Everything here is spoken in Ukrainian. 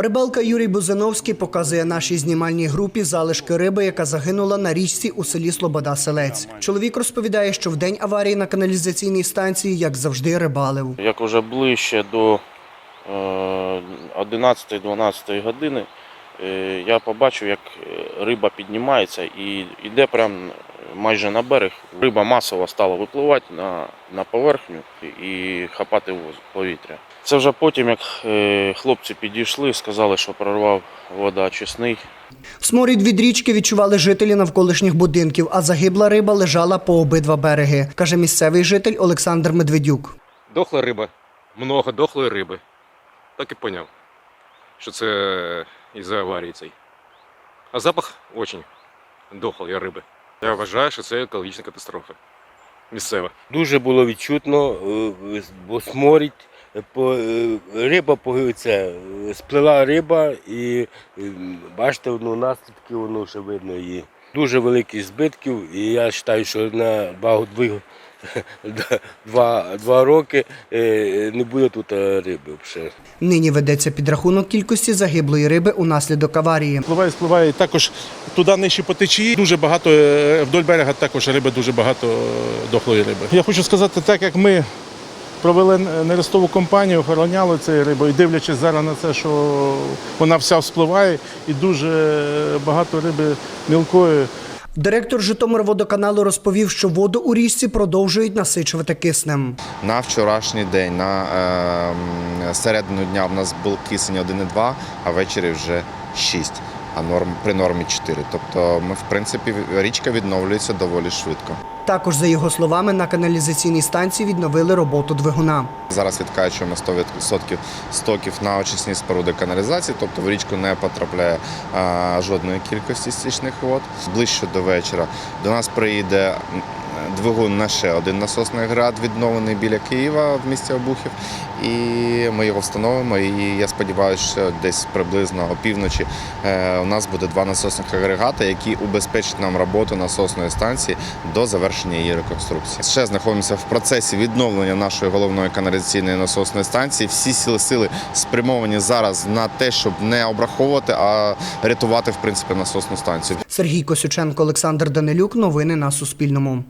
Рибалка Юрій Бузановський показує нашій знімальній групі залишки риби, яка загинула на річці у селі Слобода Селець. Чоловік розповідає, що в день аварії на каналізаційній станції, як завжди, рибалив. Як вже ближче до е, 11-12 години, е, я побачив, як е, риба піднімається і йде прямо майже на берег. Риба масово стала випливати на, на поверхню і хапати повітря. Це вже потім, як е, хлопці підійшли, сказали, що прорвав водоочисний. Сморід від річки відчували жителі навколишніх будинків, а загибла риба лежала по обидва береги, каже місцевий житель Олександр Медведюк. Дохла риба, много дохлої риби. Так і поняв, що це із-за аварії цей. А запах очень дохлої риби. Я вважаю, що це екологічна катастрофа. Місцева. Дуже було відчутно, е, бо сморід, е, риба по- це, е, сплила риба і е, бачите, ну, наслідки воно ще видно її. Дуже великі збитків, і я вважаю, що на два, два роки е, не буде тут е, риби. взагалі. Нині ведеться підрахунок кількості загиблої риби унаслідок аварії. Спливає, спливає також туди нижче по течії. Дуже багато е, вдоль берега також риби, дуже багато е, дохлої риби. Я хочу сказати, так як ми провели нерестову кампанію, охороняли цією рибою, і дивлячись зараз на це, що вона вся вспливає, і дуже багато риби мілкої. Директор Житомирводоканалу розповів, що воду у річці продовжують насичувати киснем. На вчорашній день, на е, середину дня в нас був кисень 1,2, а ввечері вже 6, а норм, при нормі 4. Тобто ми, в принципі, річка відновлюється доволі швидко. Також, за його словами, на каналізаційній станції відновили роботу двигуна. Зараз відкачуємо 100% стоків на очисні споруди каналізації, тобто в річку не потрапляє а, жодної кількості стічних вод. Ближче до вечора до нас приїде двигун на ще один насосний агрегат, відновлений біля Києва в місті Обухів. І ми його встановимо. І я сподіваюся, що десь приблизно опівночі е, у нас буде два насосних агрегати, які убезпечать нам роботу насосної станції до завершення її реконструкції. Ще знаходимося в процесі відновлення нашої головної каналізаційної насосної станції. Всі сили сили спрямовані зараз на те, щоб не обраховувати, а рятувати в принципі насосну станцію. Сергій Косюченко, Олександр Данилюк. Новини на Суспільному.